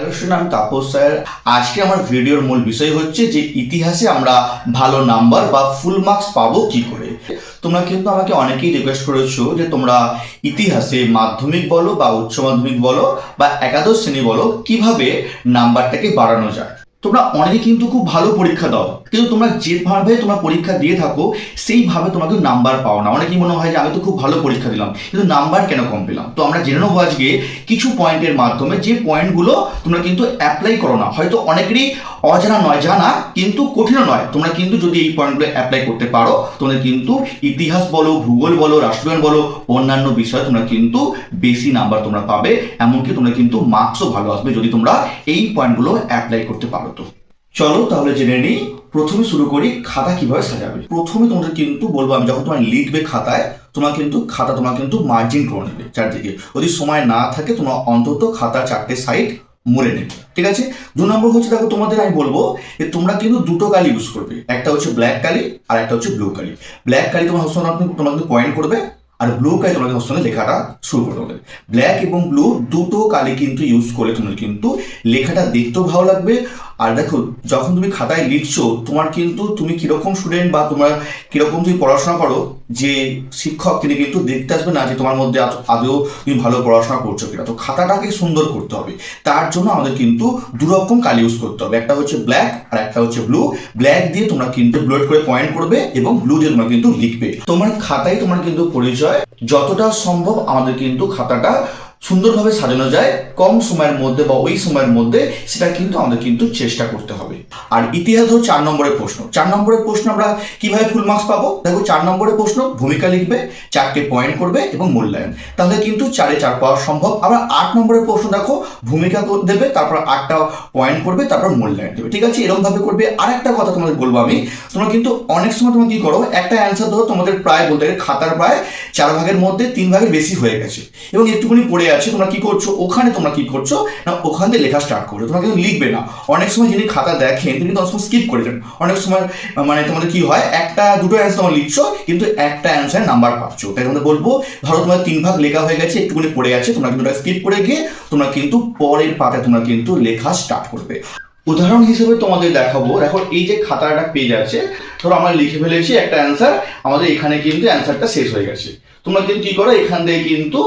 Hello সুনাম Tapas sir. আজকে আমার ভিডিওর মূল বিষয় হচ্ছে যে ইতিহাসে আমরা ভালো নাম্বার বা ফুল মার্কস পাবো কি করে? তোমরা কিন্তু আমাকে অনেকেই রিকোয়েস্ট করেছ যে তোমরা ইতিহাসে মাধ্যমিক বলো বা উচ্চ মাধ্যমিক বলো বা একাদশ শ্রেণি বলো, কীভাবে নাম্বারটাকে বাড়ানো যায়? তোমরা অনেকে কিন্তু খুব ভালো পরীক্ষা দাও। কিন্তু তোমরা যেভাবে তোমরা পরীক্ষা দিয়ে থাকো, সেইভাবে তোমাকে নাম্বার পাও না। অনেকেই মনে হয় যে আমি তো খুব ভালো পরীক্ষা দিলাম, কিন্তু নাম্বার কেন কম পেলাম? তো আমরা জেনে নেব আজকে কিছু পয়েন্টের মাধ্যমে যে পয়েন্টগুলো তোমরা কিন্তু অ্যাপ্লাই করো না। হয়তো অনেকেরই অজানা নয়, জানা, কিন্তু কঠিনও নয়। তোমরা কিন্তু যদি এই পয়েন্টগুলো অ্যাপ্লাই করতে পারো, তোমরা কিন্তু ইতিহাস বলো, ভূগোল বলো, রাষ্ট্রবিজ্ঞান বলো, অন্যান্য বিষয়ে তোমরা কিন্তু বেশি নাম্বার তোমরা পাবে, এমনকি তোমরা কিন্তু মার্কসও ভালো আসবে যদি তোমরা এই পয়েন্টগুলো অ্যাপ্লাই করতে পারো। তো চলো তাহলে জেনে নিই, প্রথমে শুরু করি খাতা কীভাবে সাজাবে। প্রথমে তোমাদের কিন্তু বলব, আমি যখন তোমার লিখবে খাতায়, তোমার কিন্তু খাতা, তোমার কিন্তু মার্জিন করে নেবে চারদিকে। যদি সময় না থাকে, তোমার অন্তত খাতা চারটে সাইড মুড়ে নেবে। ঠিক আছে? দু নম্বর হচ্ছে, দেখো তোমাদের আমি বলব যে তোমরা কিন্তু দুটো কালি ইউজ করবে। একটা হচ্ছে ব্ল্যাক কালি, আর একটা হচ্ছে ব্লু কালি। ব্ল্যাক কালি তোমার হচ্ছে তোমরা কিন্তু পয়েন্ট করবে, আর ব্লু কালি তোমাদের হচ্ছে লেখাটা শুরু করে দেবে। ব্ল্যাক এবং ব্লু দুটো কালি কিন্তু ইউজ করে তোমার কিন্তু লেখাটা দেখতেও ভালো লাগবে আর দেখো যখন তুমি খাতায় লিখছো, তোমার কিন্তু তুমি কীরকম স্টুডেন্ট বা তোমার কীরকম তুমি পড়াশোনা করো, যে শিক্ষক, তিনি কিন্তু দেখতে আসবে না যে তোমার মধ্যে আদ- তুমি ভালো পড়াশোনা করছ কিনা। তো খাতাটাকে সুন্দর করতে হবে। তার জন্য আমাদের কিন্তু দুরকম কালি ইউজ করতে হবে। একটা হচ্ছে ব্ল্যাক আর একটা হচ্ছে ব্লু ব্ল্যাক দিয়ে তোমরা কিন্তু ব্লোড করে পয়েন্ট করবে এবং ব্লু দিয়ে তোমরা কিন্তু লিখবে। তোমার খাতায় তোমার কিন্তু পরিচয় যতটা সম্ভব আমাদের কিন্তু খাতাটা সুন্দরভাবে সাজানো যায়, কম সময়ের মধ্যে বা ওই সময়ের মধ্যে, সেটা কিন্তু আমাদের কিন্তু চেষ্টা করতে হবে। আর ইতিহাস হলো চার নম্বরের প্রশ্ন। চার নম্বরের প্রশ্ন আমরা কীভাবে ফুল মার্কস পাবো? দেখো, চার নম্বরের প্রশ্ন, ভূমিকা লিখবে, চারটে পয়েন্ট করবে এবং মূল্যায়ন। তাহলে কিন্তু চারে চার পাওয়া সম্ভব। আবার আট নম্বরের প্রশ্ন দেখো, ভূমিকা দেবে, তারপর আটটা পয়েন্ট করবে, তারপর মূল্যায়ন দেবে। ঠিক আছে? এরকমভাবে করবে। আর একটা কথা তোমাদের বলব আমি, তোমরা কিন্তু অনেক সময় তোমরা কি করো, একটা অ্যান্সার ধরো তোমাদের প্রায় বলতে গেলে খাতার প্রায় চার ভাগের মধ্যে তিন ভাগের বেশি হয়ে গেছে। এবং একটুখানি পড়ে আছে, তোমরা কি করছ? ওখানে তোমরা কি করছ? না, ওখান থেকে লেখা স্টার্ট করবে তোমরা কিন্তু লিখবে না। অনেক সময় যিনি খাতা দেখেন, তিনি কিন্তু অনেক স্কিপ করে যান। অনেক সময় মানে তোমাদের কি হয়? একটা, দুটো অ্যান্সার তোমরা লিখছো, কিন্তু একটা অ্যান্সার নাম্বার পাচ্ছ। তাই তোমাদের বলব, ধরো তোমার তিন ভাগ লেখা হয়ে গেছে, একটুখানি পড়ে আছে, তোমরা কিন্তু স্কিপ করে গিয়ে তোমরা কিন্তু পরের পাতায় তোমরা কিন্তু লেখা স্টার্ট করবে। উদাহরণ হিসেবে তোমাদের দেখাবো। দেখো, এই যে খাতার একটা পেজ আছে, ধরো আমরা লিখে ফেলেছি একটা অ্যান্সার আমাদের এখানে কিন্তু অ্যান্সারটা শেষ হয়ে গেছে। তোমরা কিন্তু কি করো? এখান থেকে কিন্তু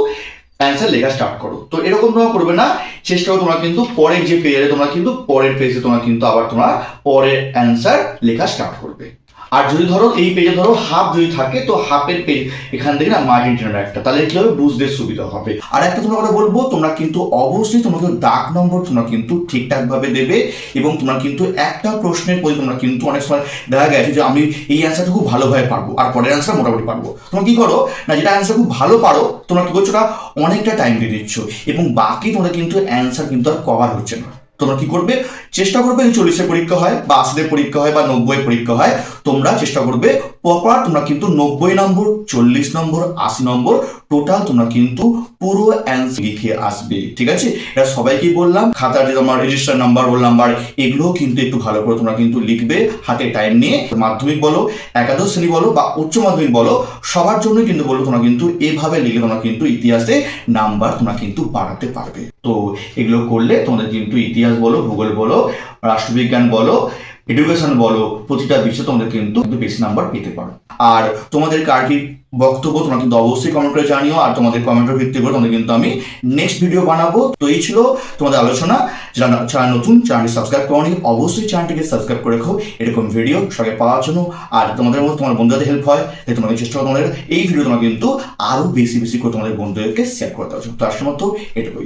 অ্যান্সার লেখা স্টার্ট করো। তো এরকম তোমরা করবে না। চেষ্টা করো তোমরা কিন্তু পরের যে পেজে তোমরা কিন্তু পরের পেজে তোমরা কিন্তু আবার তোমরা পরের অ্যান্সার লেখা স্টার্ট করবে। আর যদি ধরো এই পেজে ধরো হাফ যদি থাকে, তো হাফের পেজ এখান থেকে না মার্জিন টেনে একটা তাহলে কি হবে? বুঝতে সুবিধা হবে। আর একটা তোমরা কথা বলব, তোমরা কিন্তু অবশ্যই তোমাকে দাগ নম্বর তোমরা কিন্তু ঠিকঠাকভাবে দেবে এবং তোমরা কিন্তু একটা প্রশ্নের পরে তোমরা কিন্তু অনেক সময় দেখা গেছে যে আমি এই অ্যান্সারটা খুব ভালোভাবে পারব আর পরের অ্যান্সার মোটামুটি পারব। তোমরা কি করো? না, যেটা অ্যান্সার খুব ভালো পারো, তোমরা কি করছ? অনেকটা টাইম দিয়ে দিচ্ছ এবং বাকি তোমরা কিন্তু অ্যান্সার কিন্তু আর কভার হচ্ছে না। তোমরা কি করবে? চেষ্টা করবে চল্লিশের পরীক্ষা হয় বা আশিদের পরীক্ষা হয় বা নব্বই পরীক্ষা হয়। তোমরা চেষ্টা করবে প্রপার তোমরা কিন্তু নব্বই নম্বর, চল্লিশ নম্বর, আশি নম্বর টোটাল তোমরা কিন্তু পুরো অ্যান্সার লিখে আসবে। ঠিক আছে? এটা সবাইকেই বললাম। খাতার যে তোমার রেজিস্টার নাম্বার রোল নাম্বার এগুলোও কিন্তু একটু ভালো করে তোমরা কিন্তু লিখবে হাতে টাইম নিয়ে। মাধ্যমিক বলো, একাদশ শ্রেণি বলো বা উচ্চ মাধ্যমিক বলো, সবার জন্য কিন্তু বলো তোমরা কিন্তু এভাবে লিখে তোমরা কিন্তু ইতিহাসে নাম্বার তোমরা কিন্তু বাড়াতে পারবে। তো এগুলো করলে তোমাদের কিন্তু ইতিহাস বলো, ভূগোল বলো, রাষ্ট্রবিজ্ঞান বলো এডুকেশন বলো, প্রতিটা বিষয়ে তোমাদের কিন্তু বেশি নাম্বার পেতে পারো। আর তোমাদের কার কি বক্তব্য, তোমরা কিন্তু অবশ্যই কমেন্ট করে জানিও, আর তোমাদের কমেন্টের ভিত্তি করে তোমাদের কিন্তু আমি নেক্সট ভিডিও বানাবো। তো এই ছিল তোমাদের আলোচনা। যারা নতুন চ্যানেলটি সাবস্ক্রাইব করনি, অবশ্যই চ্যানেলটিকে সাবস্ক্রাইব করে রাখো। এরকম ভিডিও সবাই পাওয়ার জন্য। আর তোমাদের মধ্যে তোমার বন্ধুদের হেল্প হয়, তাই তোমাদের চেষ্টা করো তোমাদের। এই ভিডিও তোমরা কিন্তু আরও বেশি বেশি করে তোমাদের বন্ধুদেরকে শেয়ার করে জন্য। তো আসার মতো এটুকুই।